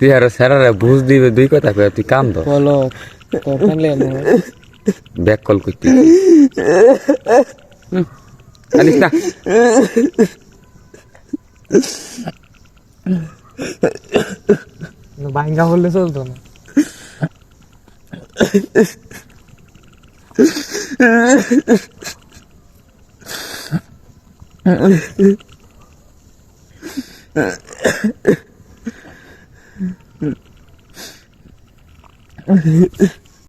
তুই আর স্যারারা বুঝ দিবে দুই কথা কয়ে তুই কাম দো বলো ব্যাক কল করতে। কান্দিস না? ভাঙ্গা বললে চলতো না। 嗯。嗯